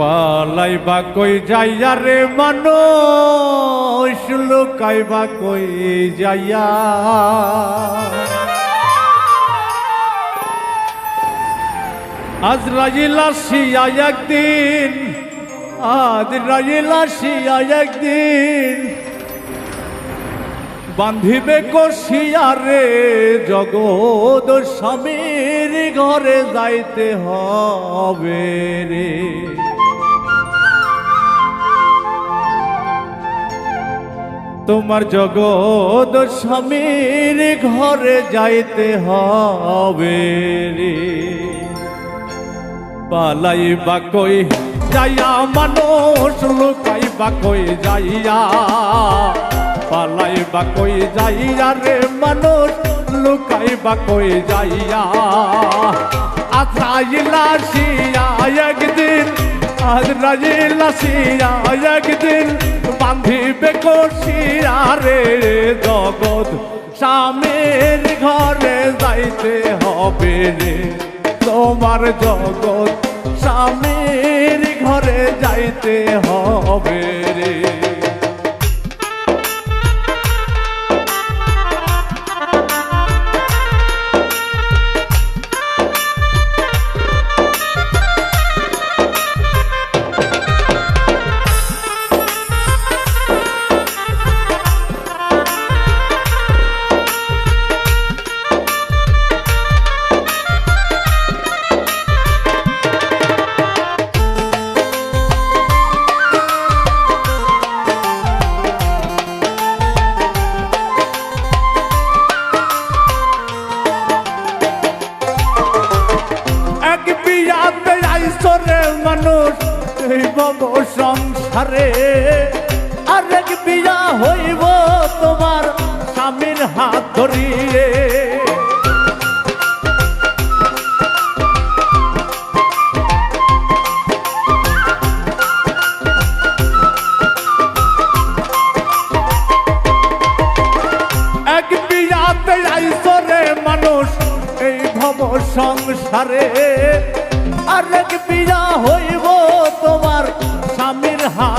পালাইবা কই যাইয়া রে মানুষ লুকাইবা কই যাইয়া। আজ রাজিলা শিয়া একদিন আজ রাজিলা শিয়া একদিন, বান্ধিবে কষিয়া রে জগৎ স্বামীর ঘরে যাইতে হবে রে। তোমার জগৎ স্বামীর ঘরে যাইতে হবে রে। পালাই বা কই যাইয়া, মানুষ লুকাই বা কই যাইয়া। পালাই বা কই যাইয়া রে, মানুষ লুকাই বা কই যাইয়া। আজরাইলা শিয়া একদিন আজরাইলা শিয়া একদিন বান্ধিবে কষিয়া রে জগৎ। স্বামীর ঘরে যাইতে হবে রে। তোমার জগৎ স্বামীর ঘরে যাইতে হবে রে। এই বব সংসারে।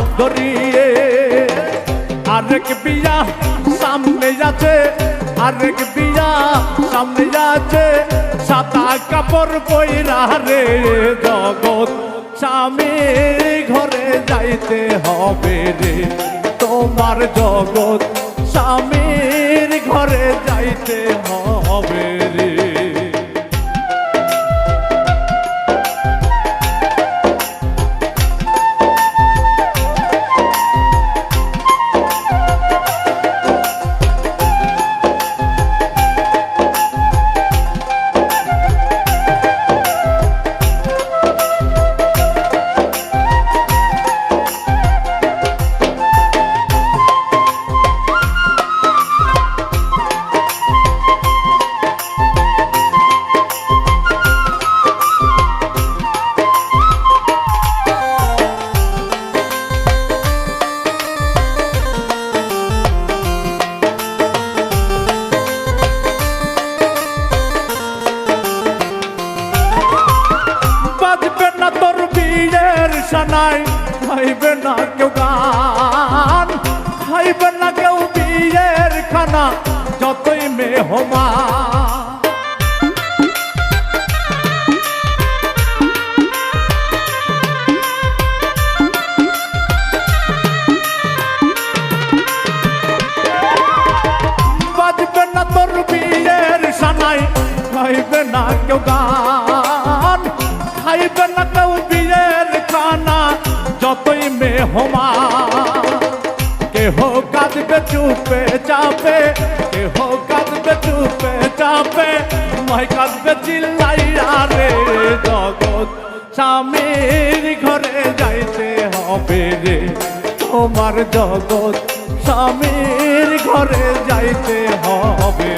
হাত ধরিয়ে। আরেক বিয়া সামনে যাচ্ছে আরেক বিয়া সামনে যাচ্ছে সাদা কাপড় পইরা রে জগৎ, স্বামীর ঘরে যাইতে হবে রে। তোমার জগৎ স্বামীর ঘরে যাইতে হবে রে। খাইবে না কেউ গান খাইবে না কেউ বিয়ের খানা যতই মেহমা বাজবে না তোর বিয়ের সানাই খাইবে না কেউ গান খাইবে না কেউ বিয়ের খানা যতই মেহমা কেহ কাঁদবে, চুপে চাপে, কেহ কাঁদবে, চুপে চাপে মাই কাঁদবে চিল্লাইয়া রে জগৎ। স্বামীর ঘরে যাইতে হবে রে তোমার জগৎ। স্বামীর ঘরে যাইতে হবে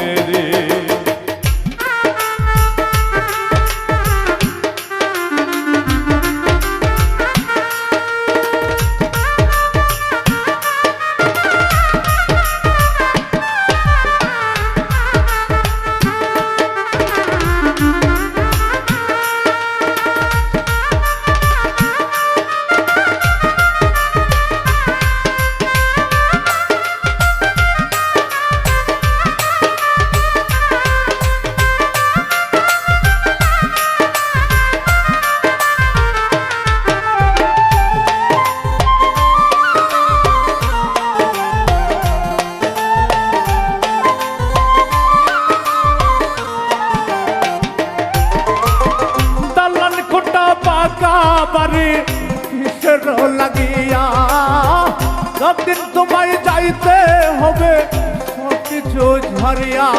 কিসের লাগিয়া। যতদিন তোমায় যাইতে হবে সব কিছু ঝরিয়া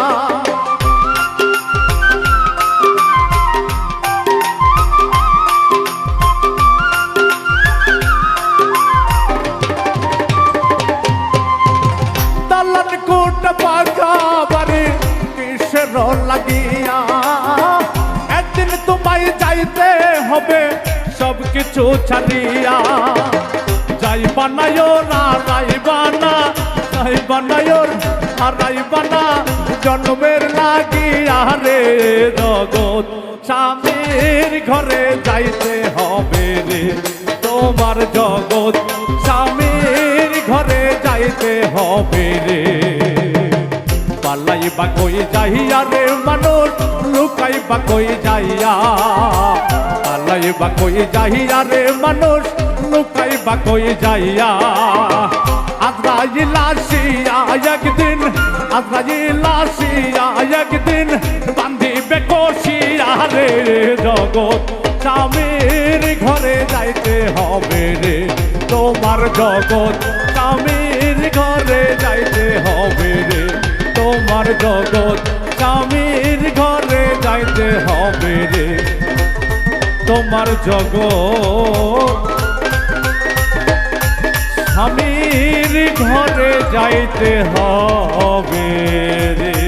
কোট পাকা বাড়ি কিসের লাগিয়া? একদিন তোমায় যাইতে হবে কিছু ছাড়িয়া যাই বানায়ো না রাই বানা, যাই বানায়ো হারাই বানা, জন্মের লাগিয়া রে জগৎ। স্বামীর ঘরে যাইতে হবে রে তোমার জগৎ। স্বামীর ঘরে যাইতে হবে রে। পালাই বা কই যাইয়া রে মানুষ লুকাই বা কই যাইয়া? পালাই বা কই যাইয়া রে মানুষ লুকাই বা কই যাইয়া। আজরাইল আসিয়া একদিন, আজরাইল আসিয়া একদিন বান্ধিবে কষিয়া রে জগৎ। স্বামীর ঘরে যাইতে হবে রে তোমার জগৎ। স্বামীর ঘরে যাইতে হবে রে তোমার জগৎ। স্বামীর ঘরে যাইতে হবে রে তোমার জগৎ। স্বামীর ঘরে যাইতে হবে রে।